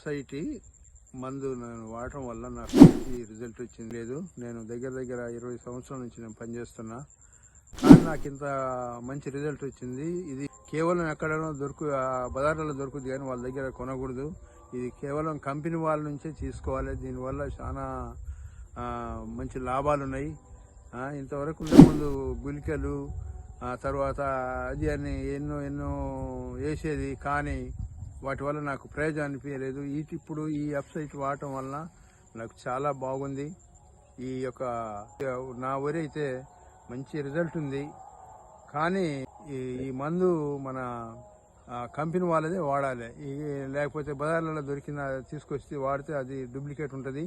Society మందు నేను వాడటం వల్ల నాకు ఈ రిజల్ట్ వచ్చింది. లేదు నేను దగ్గర దగ్గర ఇరవై సంవత్సరాల నుంచి నేను పనిచేస్తున్నా. కానీ నాకు ఇంత మంచి రిజల్ట్ వచ్చింది. ఇది కేవలం ఎక్కడనో దొరుకు ఆ బజార్లలో దొరుకుతుంది కానీ వాళ్ళ దగ్గర కొనకూడదు. ఇది కేవలం కంపెనీ వాళ్ళ నుంచే తీసుకోవాలి. దీనివల్ల చాలా మంచి లాభాలు ఉన్నాయి. ఇంతవరకు ముందు గుళికలు తర్వాత అది అని ఎన్నో ఎన్నో వేసేది కానీ వాటి వల్ల నాకు ప్రయోజనం అనిపించలేదు. ఈ ఇప్పుడు ఈ వెబ్సైట్ వాడటం వలన నాకు చాలా బాగుంది. ఈ యొక్క నా వరి అయితే మంచి రిజల్ట్ ఉంది. కానీ ఈ ఈ మందు మన కంపెనీ వాళ్ళదే వాడాలి. లేకపోతే బజార్లలో దొరికిన తీసుకొచ్చి వాడితే అది డూప్లికేట్ ఉంటుంది.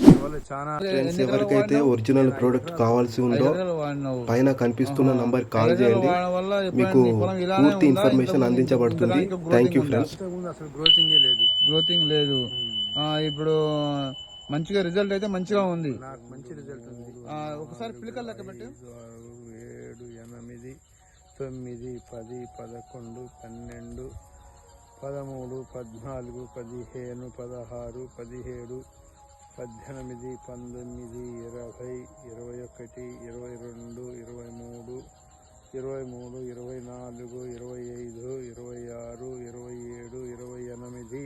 ఫ్రెండ్స్ ఎవరికైతే ఒరిజినల్ ప్రోడక్ట్ కావాల్సి ఉందో పైన కనిపిస్తున్న నంబర్ కాల్ చేయండి. మీకు పూర్తి? ఇన్ఫర్మేషన్ అందించబడుతుంది. థ్యాంక్ యూ ఫ్రెండ్స్ గ్రోతింగే లేదు. గ్రోతింగ్ లేదు. ఆ, ఇప్పుడు మంచిగా రిజల్ట్ అయితే మంచిగా ఉంది. నాకు మంచి రిజల్ట్ ఉంది. ఆ, ఒకసారి పిలకలు లెక్క పెట్టు. ఏడు ఎనిమిది తొమ్మిది పది పదకొండు పన్నెండు పదమూడు పద్నాలుగు పదిహేను పదహారు పదిహేడు పద్దెనిమిది పంతొమ్మిది ఇరవై ఇరవై ఒకటి ఇరవై రెండు ఇరవై మూడు ఇరవై మూడు ఇరవై నాలుగు ఇరవై ఐదు ఇరవై ఆరు ఇరవై ఏడు ఇరవై ఎనిమిది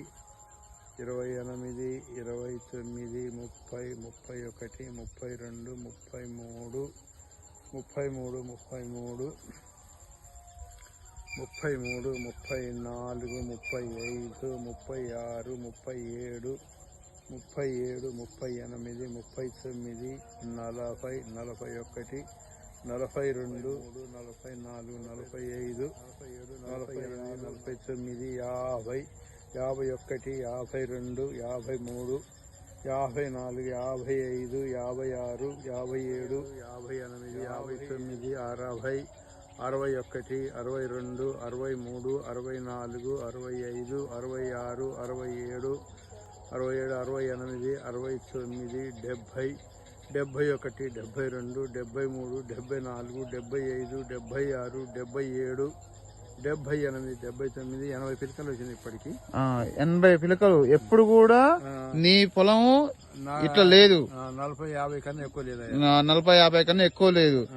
ఇరవై ఎనిమిది ఇరవై తొమ్మిది ముప్పై ముప్పై ఒకటి ముప్పై రెండు ముప్పై మూడు ముప్పై మూడు ముప్పై మూడు ముప్పై మూడు ముప్పై నాలుగు ముప్పై ఐదు ముప్పై ఆరు ముప్పై ఏడు ముప్పై ఏడు ముప్పై ఎనిమిది ముప్పై తొమ్మిది నలభై నలభై ఒకటి నలభై రెండు నలభై నాలుగు నలభై ఐదు నలభై ఎనిమిది నలభై తొమ్మిది యాభై యాభై ఒకటి యాభై రెండు యాభై మూడు యాభై నాలుగు యాభై ఐదు యాభై ఆరు యాభై ఏడు యాభై ఎనిమిది యాభై తొమ్మిది అరవై అరవై ఒకటి అరవై రెండు అరవై మూడు అరవై నాలుగు అరవై ఐదు అరవై ఆరు అరవై ఏడు అరవై ఏడు అరవై ఎనిమిది అరవై తొమ్మిది డెబ్భై డెబ్భై ఒకటి డెబ్భై రెండు డెబ్భై మూడు డెబ్భై నాలుగు డెబ్భై ఐదు డెబ్భై ఆరు డెబ్భై ఏడు డెబ్భై ఎనిమిది డెబ్భై తొమ్మిది ఎనభై పిలకలు వచ్చింది ఇప్పటికి. ఎనభై పిలకలు. ఎప్పుడు కూడా నీ పొలము నా- ఇట్లా లేదు. నలభై యాభై కన్నా ఎక్కువ లేదా నలభై యాభై కన్నా ఎక్కువ లేదు.